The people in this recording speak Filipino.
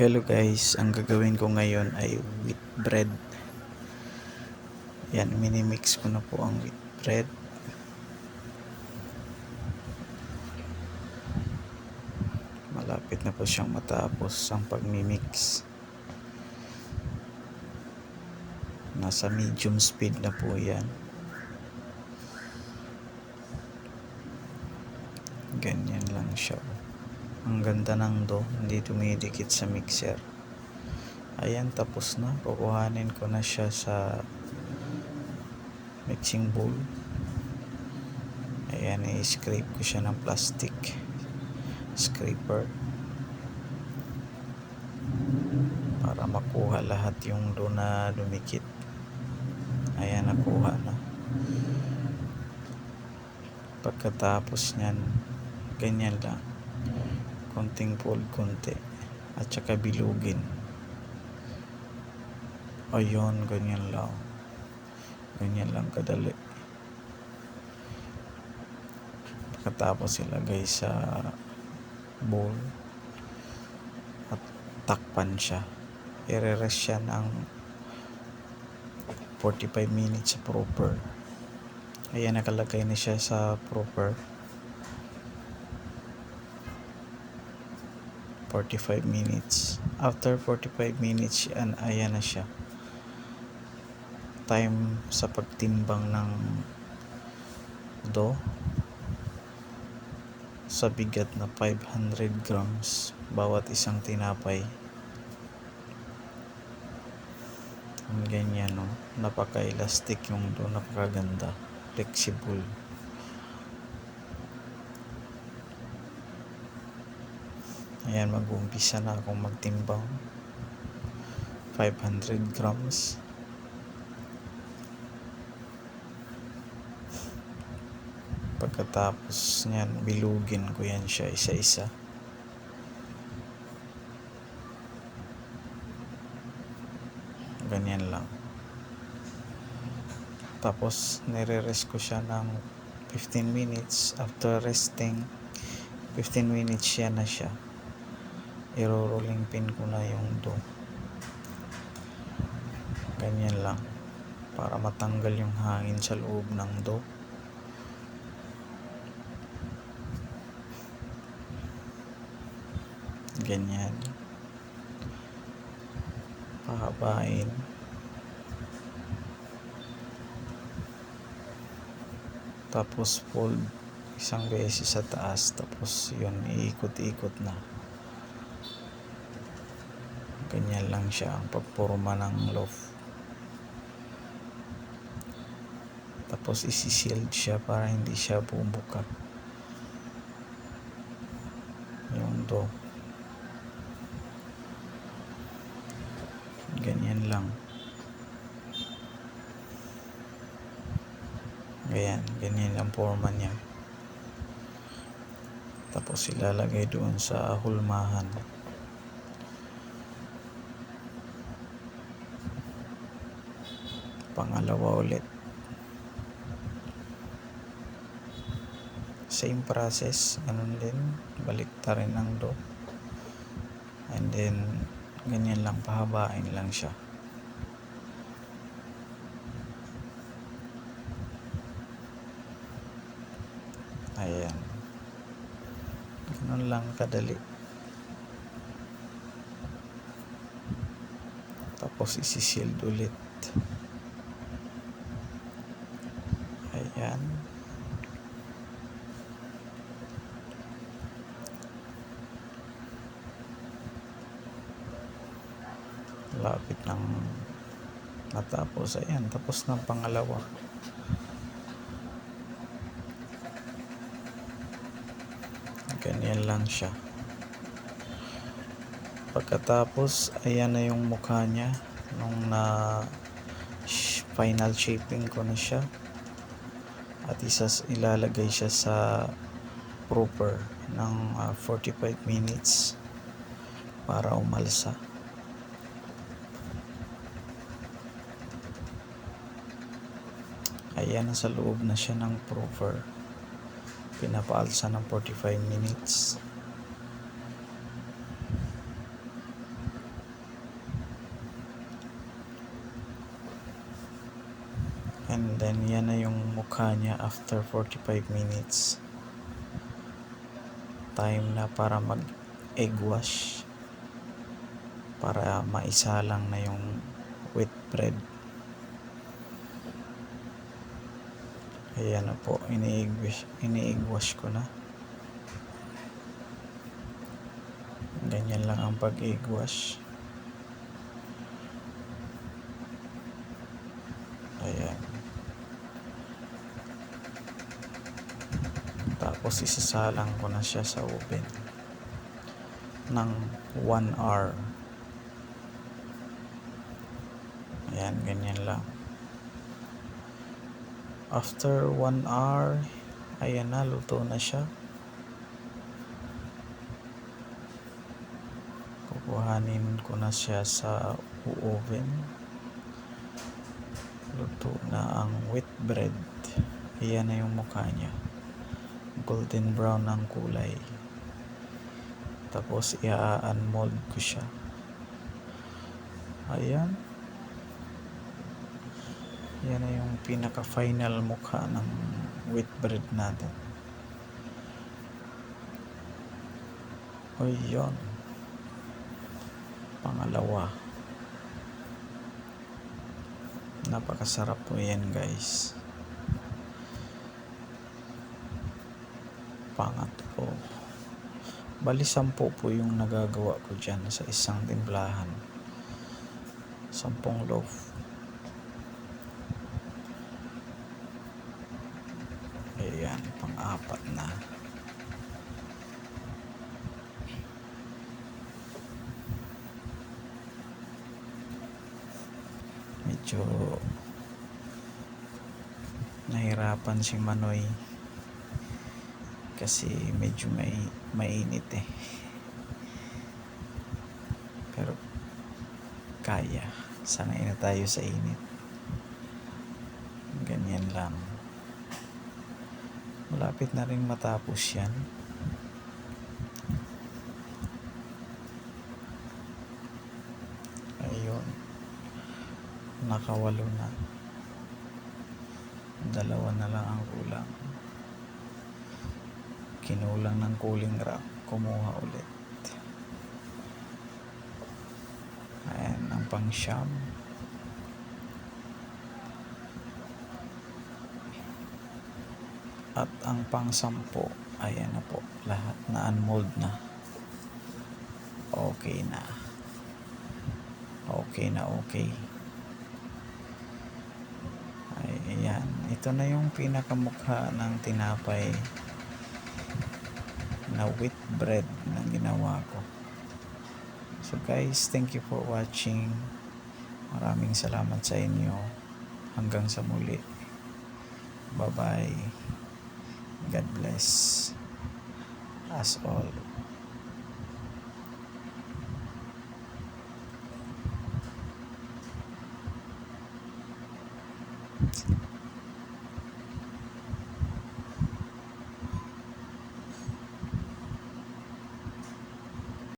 Hello guys, ang gagawin ko ngayon ay wheat bread. Yan, minimix ko na po ang wheat bread. Malapit na po siyang matapos ang pagmimix. Nasa medium speed na po yan. Ganyan lang siya. Ang ganda ng do, hindi dumidikit sa mixer. Ayan, tapos na. Kukuhanin ko na siya sa mixing bowl. Ayan, i-scrape ko siya ng plastic scraper para makuha lahat yung do na dumikit. Ayan, nakuha na. Pagkatapos niyan, ganyan lang konting fold konti at saka bilugin. Ayun ganyan lang. Ganyan lang kadali. Pagkatapos ilagay sa bowl at takpan siya. I-rest siya ng 45 minutes proper. Ayan nakalagay na siya sa proper 45 minutes. After 45 minutes, yan, ayan na siya. Time sa pagtimbang ng do sa bigat na 500 grams bawat isang tinapay. Ang ganyan, no? Napaka-elastic yung do, napakaganda. Flexible. Ayan, mag-uumpisa na akong magtimbang. 500 grams. Pagkatapos niyan, bilugin ko yan siya isa-isa. Ganyan lang. Tapos, nire-rest ko siya ng 15 minutes. After resting, 15 minutes siya na siya iro-rolling pin ko na yung do. Ganyan lang. Para matanggal yung hangin sa loob ng do. Ganyan. Pahabain. Tapos fold. Isang beses sa taas. Tapos yun iikot-ikot na ganyan lang siya ang pagpurma ng loaf tapos isi-shield siya para hindi siya bubuka yung do. Ganyan lang. Ganyan ganyan ang forma niya. Tapos ilalagay doon sa hulmahan pangalawa ulit. Same process ganun din. Balik ta rin ang do. And then ganyan lang pahabain lang siya. Ayan. Ganun lang kadali. Tapos isi-shield ulit ayan. Lapit ng natapos. Ayan tapos ng pangalawa. Ganyan lang siya. Pagkatapos ayan na yung mukha niya. Nung na final shaping ko na siya at isas ilalagay siya sa proper ng uh, 45 minutes para umalsa. Ayan nasa loob na siya ng proper pinapaalsa ng 45 minutes And then yan na yung mukha niya after 45 minutes. Time na para mag egg wash. Para maisalang na yung wheat bread. Ayan na po, ini-egg wash, ini-egg wash ko na. Ganyan lang ang pag-egg wash. Ayan. Tapos isasalang ko na siya sa oven ng 1 hour. Ayan, ganyan lang. After 1 hour, ayan na, luto na siya. Kukuhanin ko na siya sa oven. Luto na ang wheat bread. Ayan na yung mukha niya. Golden brown ang kulay. Tapos i-unmold ko siya. Ayan. Yan na yung pinaka-final mukha ng wheat bread natin. O yun. Pangalawa. Napakasarap po yan guys. Pangatlo. Bali sampo po yung nagagawa ko dyan sa isang timplahan. Sampung loaf. Ayan, pang-apat na. Medyo nahirapan si Manoy kasi medyo may mainit eh. Pero kaya. Sanay na tayo sa init. Ganyan lang. Malapit na rin matapos yan. Ayun. Nakawalo na. Dalawa na lang ang kulang. Kinulang ng cooling rack. Kumuha ulit. Ayan, ang pang siyam. At ang pang sampo, ayan na po. Lahat na unmold na. Okay na. Okay na okay. Ay, ayan. Ito na yung pinakamukha ng tinapay na wheat bread na ginawa ko. So guys, thank you for watching. Maraming salamat sa inyo. Hanggang sa muli. Bye-bye. God bless us all.